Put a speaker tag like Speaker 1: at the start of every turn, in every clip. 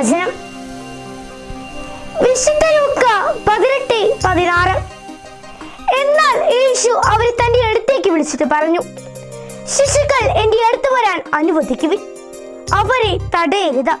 Speaker 1: തിരുവചനം വിശുദ്ധ ലൂക്ക പതിനെട്ട് പതിനാറ്. എന്നാൽ യേശു അവരെ തന്റെ അടുത്തേക്ക് വിളിച്ചിട്ട് പറഞ്ഞു ശിശുക്കൾ എന്റെ അടുത്ത് വരാൻ അനുവദിക്കുവിൻ. അവരെ തടയരുത്.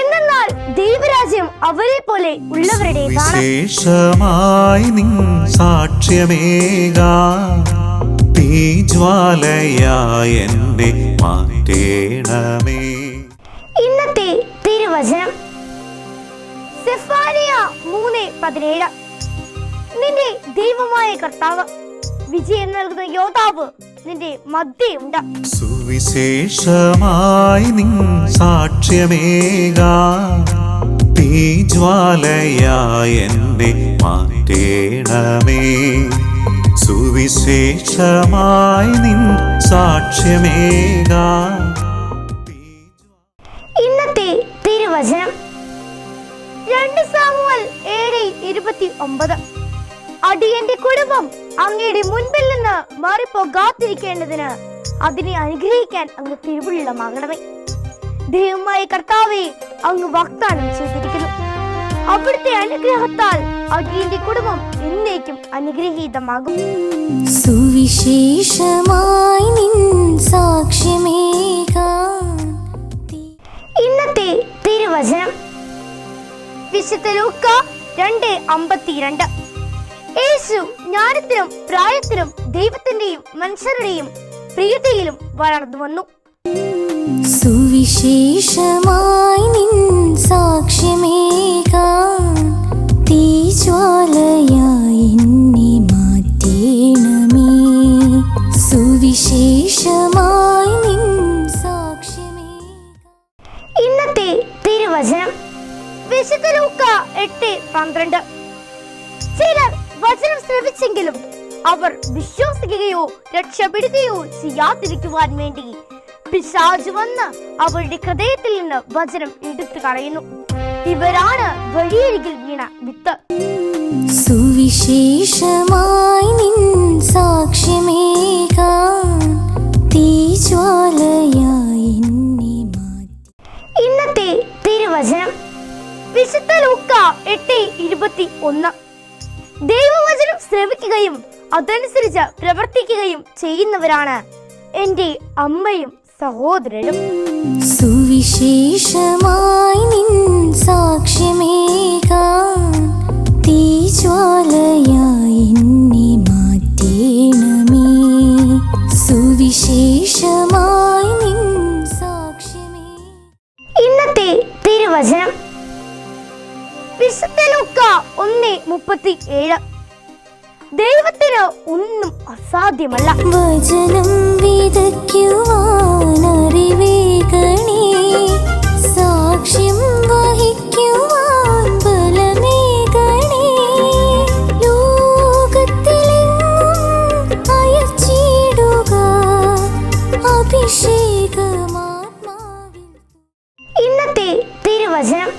Speaker 1: എന്നാൽ ദൈവരാജ്യം അവരെ പോലെ ഉള്ളവരുടെ
Speaker 2: വിശേഷമായി നിൻ സാക്ഷ്യമേകാ. തീജ്വാലയായ എന്നെ മാറ്റേണമേ.
Speaker 1: പതിനേഴ്. നിന്റെ ദൈവമായ കർത്താവ് വിജയം നൽകുന്ന യോദ്ധാവ് നിന്റെ മധ്യയുണ്ട്.
Speaker 2: സുവിശേഷമായി നിൻ സാക്ഷ്യമേകാ. തീജ്വാലയായ എന്നെ മാറ്റേണമേ. സുവിശേഷമായി നിൻ സാക്ഷ്യമേകാ.
Speaker 1: അങ്ങയുടെ മുൻപിൽ നിന്ന് മാറിപ്പോകാതിരിക്കേണ്ടതിന് അതിനെ അനുഗ്രഹിക്കാൻ അങ്ങ് തിരുവുള്ളമാകണമേ ദൈവമായ കർത്താവെ അങ്ങ് വാഗ്ദാനം ചെയ്തിരിക്കുന്നു. അവിടുത്തെ അനുഗ്രഹത്താൽ അടിയന്റെ കുടുംബം എന്നേക്കും അനുഗ്രഹീതമാകും.
Speaker 3: സുവിശേഷമായി നിൻ
Speaker 1: ഇന്നത്തെ തിരുവചനം. വിശുദ്ധ ലൂക്ക രണ്ട് അമ്പത്തിരണ്ട്. യേശു ജ്ഞാനത്തിനും പ്രായത്തിനും ദൈവത്തിന്റെയും മനുഷ്യരുടെയും പ്രീതിയിലും വളർന്നു വന്നു.
Speaker 3: സുവിശേഷമായി നിൻ സാക്ഷ്യമേകാൻ തീജ്വാലയായി എന്നെ മാറ്റേണമേ. സുവിശേഷമായി നിൻ സാക്ഷ്യമേ
Speaker 1: ഇന്നത്തെ തിരുവചനം വിശുദ്ധ ലൂക്ക എട്ട് പന്ത്രണ്ട്. വചനം ശ്രവിച്ചെങ്കിലും അവർ വിശ്വസിക്കുകയോ രക്ഷപ്പെടുകയോ ചെയ്യാതിരിക്കുവാൻ വേണ്ടി പിശാജ് വന്ന് അവരുടെ ഹൃദയത്തിൽ നിന്ന് വചനം എടുത്തു കളയുന്നു. ഇവരാണ് വഴിയരികിൽ വീണ വിത്ത്.
Speaker 3: സുവിശേഷമായി നിൻ സാക്ഷ്യമേകാൻ തീജ്വാലയായി
Speaker 1: ഇന്നത്തെ തിരുവചനം വിശുദ്ധ ലൂക്ക എട്ട് ഇരുപത്തി ഒന്ന്. അതനുസരിച്ച് പ്രവർത്തിക്കുകയും ചെയ്യുന്നവരാണ് എന്റെ അമ്മയും സഹോദരനും
Speaker 3: സുവിശേഷമായി നിൻ സാക്ഷ്യമേകാൻ തീജ്വാലയായി എന്നെ മാറ്റേണമേ. സുവിശേഷമായി നിൻ സാക്ഷ്യമേ.
Speaker 1: ഇന്നത്തെ തിരുവചനം. വിശുദ്ധ ലുക്ക ഒന്ന് മുപ്പത്തി ഏഴ്. ദൈവത്തിന് ഒന്നും അസാധ്യമല്ല.
Speaker 3: വചനം വിതയ്ക്കുവാൻ അറിവേകണേ. സാക്ഷ്യം വഹിക്കുവാൻ ബലമേകണേ. ലോകത്തിലെങ്ങും അയച്ചിടുക അഭിഷേകമാത്മാവിൽ.
Speaker 1: ഇന്നത്തെ തിരുവചനം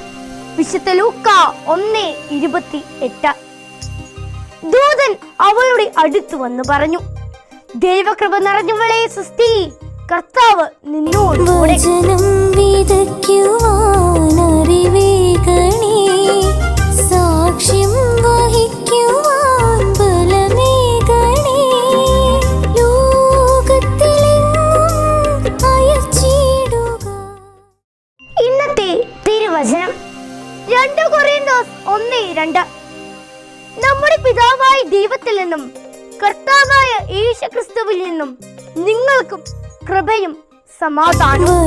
Speaker 1: വിശുദ്ധ ലൂക്ക ഒന്ന് ഇരുപത്തി എട്ട്. ദൂതൻ അവളുടെ അടുത്ത് വന്ന് പറഞ്ഞു ദൈവകൃപ നിറഞ്ഞവളെ സൃഷ്ടി കർത്താവ് നിന്നോട് കൂടെ. നിന്നും നിങ്ങൾക്കും കൃപയും സമാധാനവും.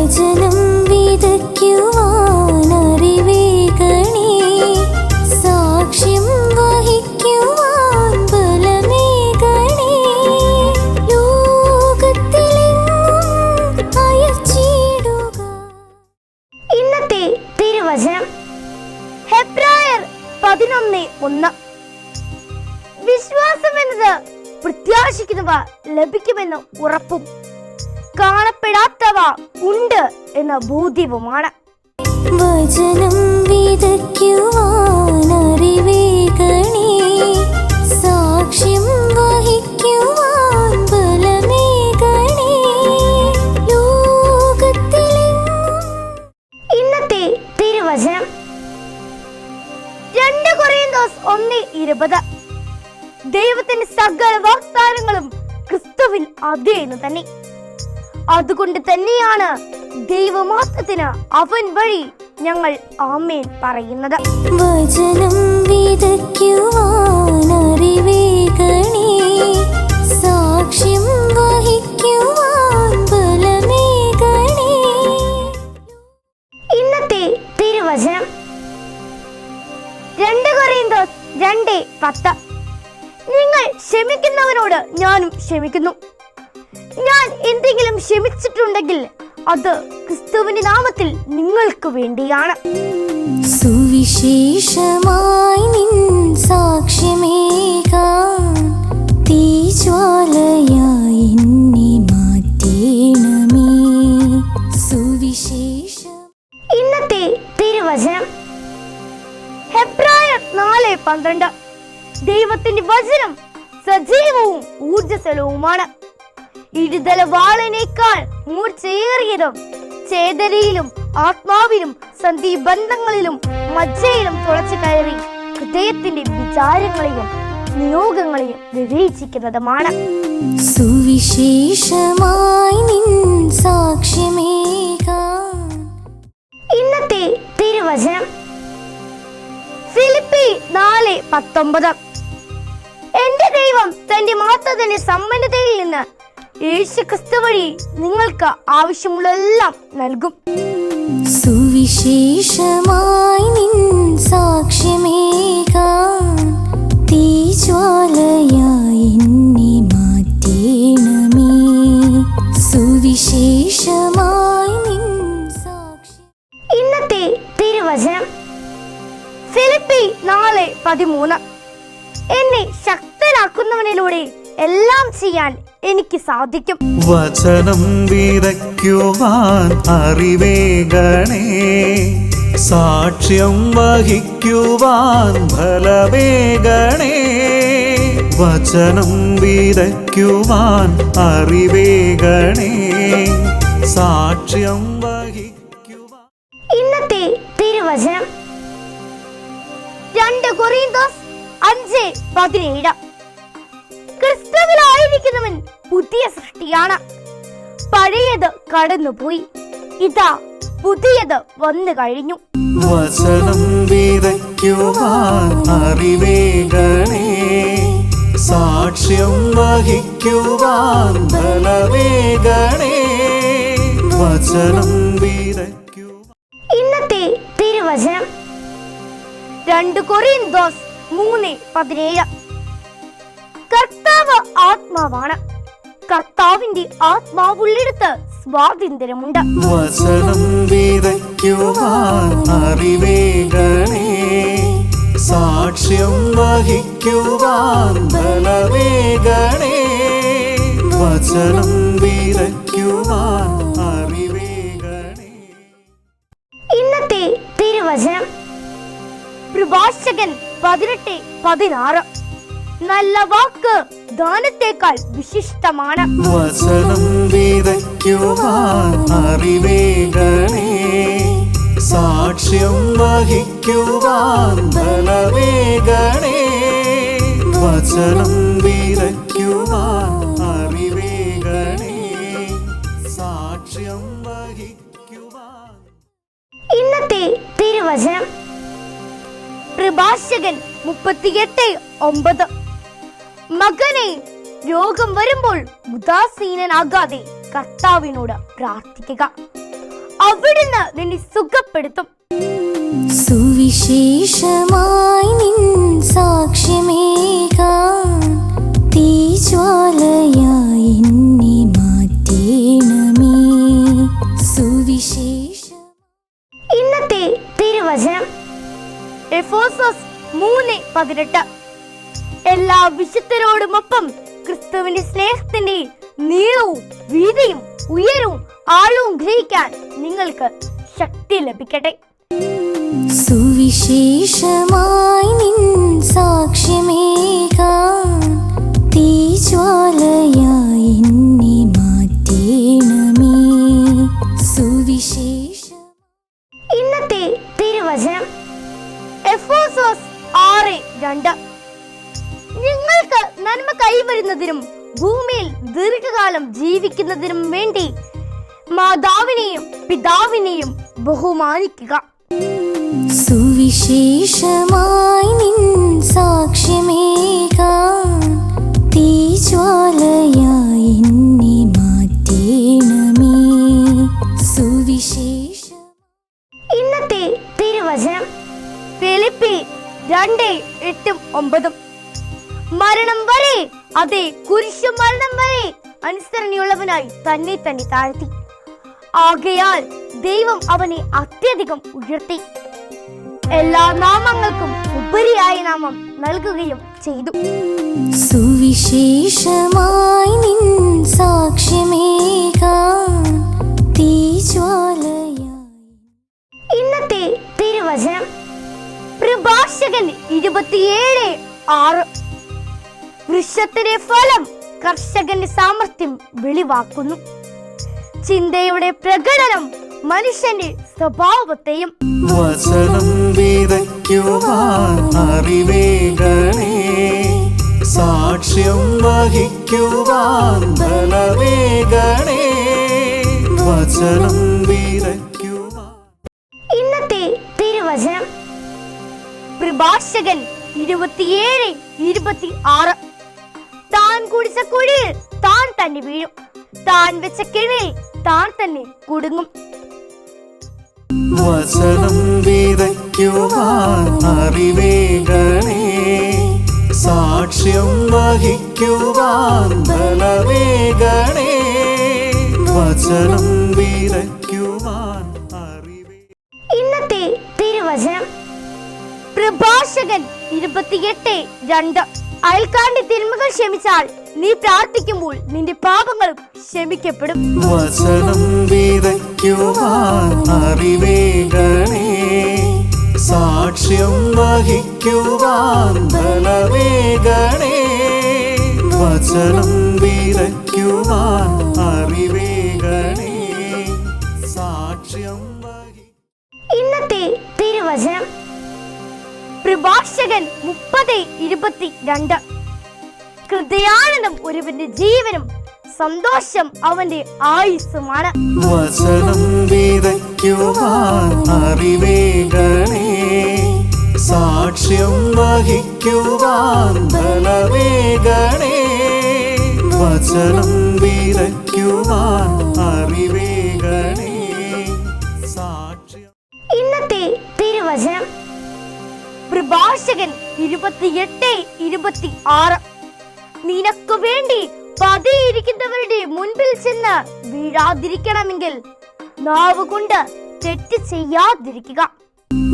Speaker 1: ലഭിക്കുമെന്ന് ഉറപ്പും കാണപ്പെടാത്തവ ഉണ്ട് എന്ന ബോധ്യവുമാണ്.
Speaker 3: വചനം വിതയ്ക്കുവാൻ അറിവേകണേ
Speaker 1: എന്ന് തന്നെ. അതുകൊണ്ട് തന്നെയാണ് ദൈവമാത്രത്തിന് അവൻ വഴി ഞങ്ങൾ ആമേൻ പറയുന്നത്.
Speaker 3: വചനം വിതയ്ക്കുവാൻ
Speaker 1: അത് ക്രിസ്തുവിന്റെ നാമത്തിൽ നിങ്ങൾക്ക് വേണ്ടിയാണ്.
Speaker 3: സുവിശേഷമായി നിൻ സാക്ഷ്യമേകാൻ തീജ്വാലയായി എന്നെ മാറ്റേണമേ. സുവിശേഷം
Speaker 1: ഇന്നത്തെ തിരുവചനം. ഹെബ്രായർ നാല് പന്ത്രണ്ട്. ദൈവത്തിന്റെ വചനം സജീവവും ഊർജസ്വലവുമാണ് ഇടുതല വാളിനേക്കാൾ മൂർച്ചയേറിയതും ചേതലയിലും ആത്മാവിലും സന്ധിബന്ധങ്ങളിലും മജ്ജയിലും തുളച്ചു കയറി ഹൃദയത്തിന്റെ വിചാരങ്ങളെയും നിയോഗങ്ങളെയും വിവേചിക്കുന്നതുമാണ്.
Speaker 3: സുവിശേഷമായി നിൻ
Speaker 1: ഇന്നത്തെ തിരുവചനം. ഫിലിപ്പി നാല് പത്തൊമ്പത്. എന്റെ ദൈവം തന്റെ മാത്രത്തിന്റെ സമ്പന്നതയിൽ നിന്ന് യേശു ക്രിസ്തു വഴി നിങ്ങൾക്ക് ആവശ്യമുള്ളതെല്ലാം നൽകും.
Speaker 3: സുവിശേഷമായി
Speaker 1: സാധിക്കും.
Speaker 2: വചനം വിതയ്ക്കുവാൻ അറിവേകണേ. സാക്ഷ്യം വഹിക്കുവാൻ ഫലവേഗണേ വചനം വിതയ്ക്കുവാൻ അറിവേഗണേ സാക്ഷ്യം വഹിക്കുവാൻ
Speaker 1: ഇന്നത്തെ തിരുവചനം. രണ്ട് കൊറിയന്തോസ് അഞ്ച് പതിനേഴ്. ക്രിസ്തുവിലായിരിക്കുന്നവൻ പുതിയ സൃഷ്ടിയാണ്. പഴയത് കടന്നുപോയി. ഇതാ പുതിയത് വന്നു കഴിഞ്ഞു.
Speaker 2: വചനം വിതയ്ക്കുവാൻ സാക്ഷ്യം വഹിക്കുവാൻ വചനം
Speaker 1: ഇന്നത്തെ തിരുവചനം. രണ്ട് കൊറിയൻ ദോസ് മൂന്ന് പതിനേഴ്. കർത്താവ് ആത്മാവാണ്. കർത്താവിന്റെ ആത്മാവുള്ളിടത്ത് സ്വാതന്ത്ര്യമുണ്ട്.
Speaker 2: വിതയ്ക്കുവാൻ സാക്ഷ്യം വഹിക്കുവാൻ വചനം വിതയ്ക്കുവാൻ
Speaker 1: ഇന്നത്തെ തിരുവചനം. പ്രഭാഷകൻ പതിനെട്ട് പതിനാറ്. നല്ല വാക്ക് ദാനത്തേക്കാൾ വിശിഷ്ടമാണ്.
Speaker 2: വസനം വിതയ്ക്കുവാൻ സാക്ഷ്യം വഹിക്കുവാൻ വചനം വിതയ്ക്കുവാൻ സാക്ഷ്യം വഹിക്കുവാൻ.
Speaker 1: ഇന്നത്തെ തിരുവചനം. പ്രഭാഷകൻ മുപ്പത്തിയെട്ട് ഒമ്പത്. മകനെ രോഗം വരുമ്പോൾ ഉദാസീനനാകാതെ കർത്താവിനോട് പ്രാർത്ഥിക്കുക. അവിടുന്ന് നിന്നെ സുഖപ്പെടുത്തും.
Speaker 3: സുവിശേഷമായി നിൻ സാക്ഷ്യമേകാൻ തീജ്വാലയായി എന്നെ മാറ്റേണമേ. സുവിശേഷം
Speaker 1: ഇന്നത്തെ തിരുവചനം. എഫോസസ് മൂന്ന് പതിനെട്ട്. എല്ലാ വിശുദ്ധരോടുമൊപ്പം ക്രിസ്തുവിന്റെ സ്നേഹത്തിന്റെ നീളവും വീതിയും ഉയരവും ആഴവും ഗ്രഹിക്കാൻ നിങ്ങൾക്ക് ശക്തി ലഭിക്കട്ടെ.
Speaker 3: സുവിശേഷമായി നിൻ സാക്ഷ്യമേകാൻ തീജ്വാലയായി എന്നെ മാറ്റേണമേ. സുവിശേഷം
Speaker 1: ഇന്നത്തെ തിരുവചനം എഫോസോസ് ആറ് രണ്ട്. നിങ്ങൾക്ക് നന്മ കൈവരുന്നതിനും ഭൂമിയിൽ ദീർഘകാലം ജീവിക്കുന്നതിനും വേണ്ടി മാതാവിനെയും പിതാവിനെയും ബഹുമാനിക്കുക.
Speaker 3: സുവിശേഷമായി നിൻ സാക്ഷ്യമേകാൻ തീജ്വാലയായി എന്നെ മാറ്റേണമേ. സുവിശേഷം
Speaker 1: ഇന്നത്തെ തിരുവചനം ഫിലിപ്പി രണ്ട് എട്ടും ഒമ്പതും. മരണം വരെ. അതെ കുരിശു മരണം വരെ. അനുസരണയുള്ളവനായി തന്നെ തന്നെ താഴ്ത്തി. ആകയാൽ ദൈവം അവനെ അത്യധികം ഉയർത്തി. എല്ലാ നാമങ്ങൾക്കും ഉപരിയായ നാമം നൽകുകയും ചെയ്തു.
Speaker 3: സുവിശേഷമായി നിൻ
Speaker 1: ഇന്നത്തെ തിരുവചനം. പ്രഭാഷകൻ ഇരുപത്തിയേഴ് ആറ്. വൃക്ഷത്തിന്റെ ഫലം കർഷകന്റെ സാമർത്ഥ്യം വെളിവാക്കുന്നു. ചിന്തയുടെ പ്രകടനം മനുഷ്യന്റെ സ്വഭാവത്തെയും
Speaker 2: വചനം വിതയ്ക്കുവാൻ അറിവേകണേ. സാക്ഷ്യം വഹിക്കുവാൻ ബലവേകണേ വചനം വിതയ്ക്കുവാൻ.
Speaker 1: ഇന്നത്തെ തിരുവചനം. പ്രഭാഷകൻ ഇരുപത്തിയേഴ് ഇരുപത്തി ആറ് താൻ കുടിച്ച കുഴിയിൽ താൻ തന്നെ വീഴും. താൻ വെച്ച കിണിയിൽ താൻ തന്നെ കുടുങ്ങും.
Speaker 2: വസനം വിതയ്ക്കുവാൻ സാക്ഷ്യം വഹിക്കുവാൻ ബലവേകണേ വചനം വിതയ്ക്കുവാൻ അറിവേ
Speaker 1: ഇന്നത്തെ തിരുവചനം. പ്രഭാഷകൻ ഇരുപത്തിയെട്ട് രണ്ട്. അയൽക്കാരന്റെ തിന്മകൾ ക്ഷമിച്ചാൽ നീ പ്രാർത്ഥിക്കുമ്പോൾ നിന്റെ പാപങ്ങളും ക്ഷമിക്കപ്പെടും.
Speaker 2: വചനം വിതയ്ക്കുവാൻ സാക്ഷ്യം വഹിക്കുവാൻ വചനം വിതയ്ക്കുവാൻ
Speaker 1: പ്രഭാഷകൻ മുപ്പത് ഇരുപത്തി രണ്ട് ഹൃദയാനന്ദം ഒരുവന്റെ ജീവനും സന്തോഷം അവന്റെ ആയുസ്സുമാണ്.
Speaker 2: സാക്ഷ്യം വഹിക്കുവാൻ വചനം വിതയ്ക്കുവാൻ അറിവേകണേ
Speaker 1: പ്രഭാഷകൻ ഇരുപത്തിയെട്ട് ഇരുപത്തി ആറ് നിനക്കു വേണ്ടി പതിയിരിക്കുന്നവരുടെ മുൻപിൽ ചെന്ന് വീഴാതിരിക്കണമെങ്കിൽ നാവ് കൊണ്ട് തെറ്റ് ചെയ്യാതിരിക്കുക.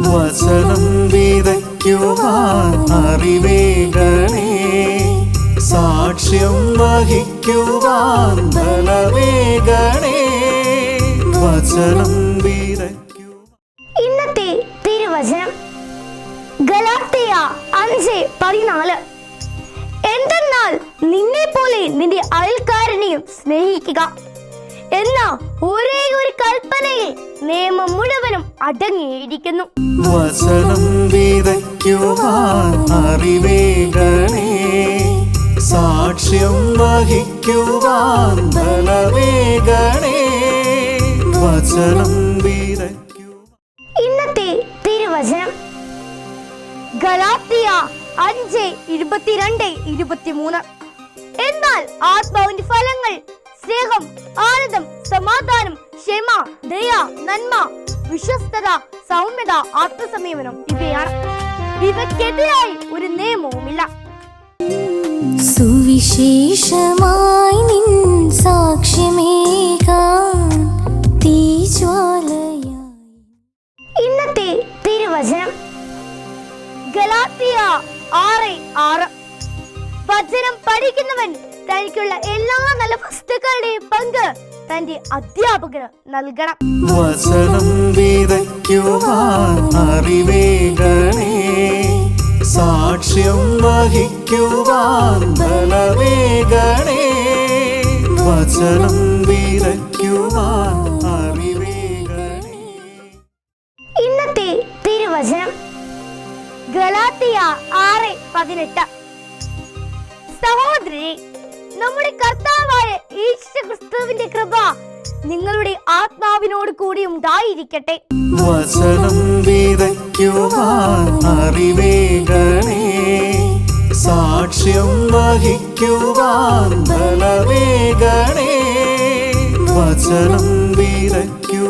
Speaker 2: വചനം വിതയ്ക്കുവാൻ സാക്ഷ്യം വഹിക്കുവാൻ ബലവേകണേ വചനം
Speaker 1: അഞ്ച് പതിനാല്. എന്തെന്നാൽ നിന്നെ പോലെ നിന്റെ അയൽക്കാരനെയും സ്നേഹിക്കുക. എന്ന ഒരേ ഒരു കൽപ്പനയിൽ നിയമം മുഴുവനും അടങ്ങിയിരിക്കുന്നു.
Speaker 2: വസനം വിതയ്ക്കുവാൻ സാക്ഷ്യം വഹിക്കുവാൻ വചനം
Speaker 1: ഗലാത്തിയ അഞ്ച് ഇരുപത്തിരണ്ട് ഇരുപത്തിമൂന്ന്. എന്നാൽ ആത്മാവിന്റെ ഫലങ്ങൾ സ്നേഹം ആനന്ദം സമാധാനം ക്ഷമ ദയ നന്മ വിശ്വസ്തത സൗമ്യത ആത്മസംയമനം ഇവയാണ്. ഇവയ്ക്കെതിരായി ഒരു നിയമവുമില്ല.
Speaker 3: സുവിശേഷമായി നിൻ സാക്ഷ്യമേകാൻ
Speaker 1: ഗലാത്തിയ ആറ് ആറ്. വചനം പഠിക്കുന്നവൻ തനിക്കുള്ള എല്ലാ നല്ല വസ്തുക്കളുടെയും പങ്ക് തന്റെ അധ്യാപകന് നൽകണം.
Speaker 2: വചനം വിതയ്ക്കുവാൻ അറിവേകണേ. സാക്ഷ്യം വഹിക്കുവാൻ ബലവേകണേ വചനം വിതയ്ക്കുവാൻ അറിവേകണേ.
Speaker 1: ഇന്നത്തെ തിരുവചനം ഗലാത്തിയ ആറ് പതിനെട്ട്. സഹോദരി നമ്മുടെ കർത്താവായ ഈശോ ക്രിസ്തുവിന്റെ കൃപ നിങ്ങളുടെ ആത്മാവിനോട് കൂടി ഉണ്ടായിരിക്കട്ടെ.
Speaker 2: വചനം വിതയ്ക്കുവാൻ അറിവേകണേ. സാക്ഷ്യം വഹിക്കുവാൻ ബലവേകണേ വചനം വിതയ്ക്കുവാൻ